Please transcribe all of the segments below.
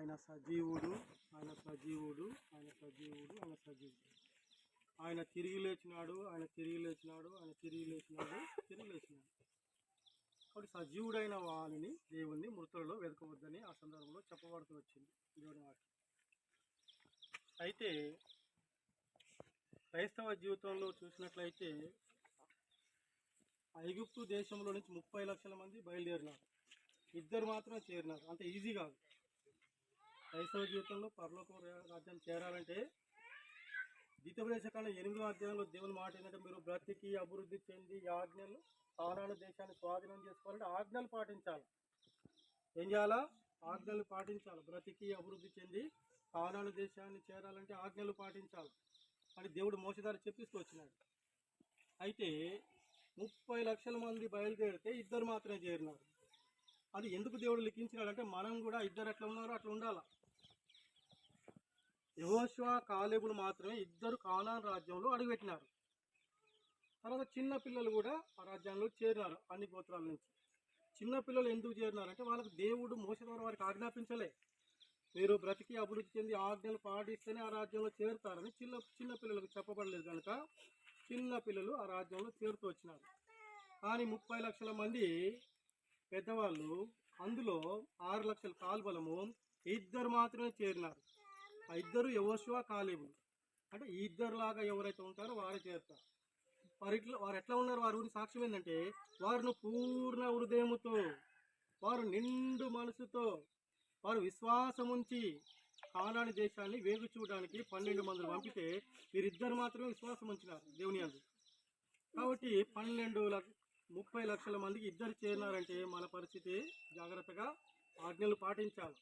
ఆయన సజీవుడు ఆయన సజీవుడు ఆయన సజీవుడు ఆయన సజీవుడు. ఆయన తిరిగి లేచినాడు ఆయన తిరిగి లేచినాడు ఆయన తిరిగి లేచినాడు తిరిగి లేచినాడు. కాబట్టి సజీవుడైన వాణిని దేవుణ్ణి మృతులలో వెతకవద్దని ఆ సందర్భంలో చెప్పబడుతూ వచ్చింది దేవుని వాక్యం. అయితే క్రైస్తవ జీవితంలో చూసినట్లయితే ఐగుప్తు దేశంలో నుంచి ముప్పై లక్షల మంది బయలుదేరినారు. ఇద్దరు మాత్రమే చేరినారు. అంత ఈజీ కాదు. క్రైస్తవ జీవితంలో పరలోక రాజ్యం చేరాలంటే ద్వితీయోపదేశకాలం ఎనిమిదో అధ్యాయంలో దేవుని మాట ఏంటంటే మీరు బ్రతికి అభివృద్ధి చెంది ఈ ఆజ్ఞలు ఆనాడు దేశాన్ని స్వాధీనం చేసుకోవాలంటే ఆజ్ఞలు పాటించాలి. ఏం చేయాలా? ఆజ్ఞలు పాటించాలి. బ్రతికి అభివృద్ధి చెంది ఆనాడు దేశాన్ని చేరాలంటే ఆజ్ఞలు పాటించాలి. అని దేవుడు మోసదారి చెప్పిస్తూ వచ్చినాడు అయితే ముప్పై లక్షల మంది బయలుదేరితే ఇద్దరు మాత్రమే చేరినారు. అది ఎందుకు దేవుడు లిఖించినాడంటే మనం కూడా ఇద్దరు ఎట్లా ఉన్నారో అట్లా ఉండాలా. యహోశివ కాలేబులు మాత్రమే ఇద్దరు కానాన్ రాజ్యంలో అడుగుపెట్టినారు. తర్వాత చిన్న పిల్లలు కూడా ఆ రాజ్యంలో చేరినారు అన్ని గోత్రాల నుంచి. చిన్న పిల్లలు ఎందుకు చేరినారంటే వాళ్ళకి దేవుడు మోస ద్వారా వారికి ఆజ్ఞాపించలే. మీరు బ్రతికి అభివృద్ధి చెంది ఆజ్ఞలు పాటిస్తేనే ఆ రాజ్యంలో చేరుతారని చిన్న చిన్న పిల్లలకు చెప్పబడలేదు కనుక చిన్న పిల్లలు ఆ రాజ్యంలో చేరుతూ వచ్చినారు. కానీ ముప్పై లక్షల మంది పెద్దవాళ్ళు అందులో ఆరు లక్షల కాల్బలము ఇద్దరు మాత్రమే చేరినారు. ఆ ఇద్దరు యవోశివ కాలేబు అంటే ఈ ఇద్దరులాగా ఎవరైతే ఉంటారో వారే చేస్తారు వారి ఇట్లా వారు ఎట్లా ఉన్నారు? వారి ఊరి సాక్ష్యం ఏంటంటే వారిని పూర్ణ హృదయముతో వారు నిండు మనసుతో వారు విశ్వాసముంచి కానాని దేశాన్ని వేగు చూడడానికి పన్నెండు మందిని పంపితే వీరిద్దరు మాత్రమే విశ్వాసం ఉంచినారు దేవుని అందు. కాబట్టి పన్నెండు లక్ష ముప్పై లక్షల మందికి ఇద్దరు చేరినారంటే మన పరిస్థితి జాగ్రత్తగా ఆజ్ఞలు పాటించాలి.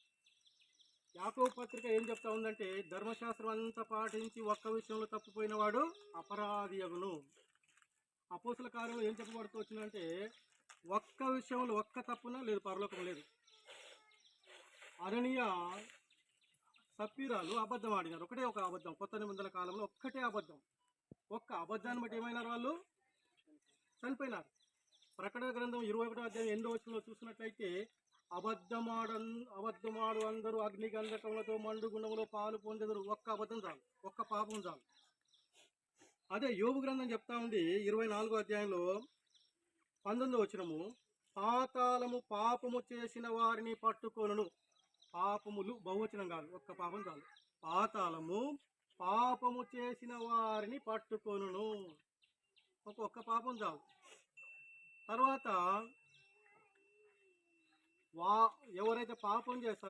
యాకో పత్రిక ఏం చెప్తా ఉందంటే ధర్మశాస్త్రం అంతా పాటించి ఒక్క విషయంలో తప్పిపోయిన వాడు అపరాధి అగును అపోసుల కార్యంలో ఏం చెప్పబడుతూ వచ్చిందంటే ఒక్క విషయంలో ఒక్క తప్పున లేదు పరలోకం లేదు. అననీయ సప్పీరాలు అబద్ధం ఆడినారు. ఒకటే ఒక అబద్ధం. కొత్త నిబంధన కాలంలో ఒక్కటే అబద్ధం. ఒక్క అబద్ధాన్ని బట్టి ఏమైనారు వాళ్ళు? చనిపోయినారు. ప్రకటన గ్రంథం ఇరవై ఒకటో అధ్యాయం ఎన్నో వచనంలో చూసినట్లయితే అబద్ధమాడన్ అబద్ధమాడు అందరూ అగ్ని గంధకములతో మండు గుణములో పాలు పొందెదరు. ఒక్క అబద్ధం చాలు. ఒక్క పాపం చాలు. అదే యోగు గ్రంథం చెప్తా ఉంది ఇరవై నాలుగో అధ్యాయంలో. పంతొమ్మిదో వచనము. పాతాళము పాపము చేసిన వారిని పట్టుకొనును. పాపములు బహువచనం కాదు. ఒక్క పాపం చాలు. పాతాళము పాపము చేసిన వారిని పట్టుకొనును. ఒక్కొక్క పాపం చాలు. తర్వాత వా ఎవరైతే పాపం చేస్తారో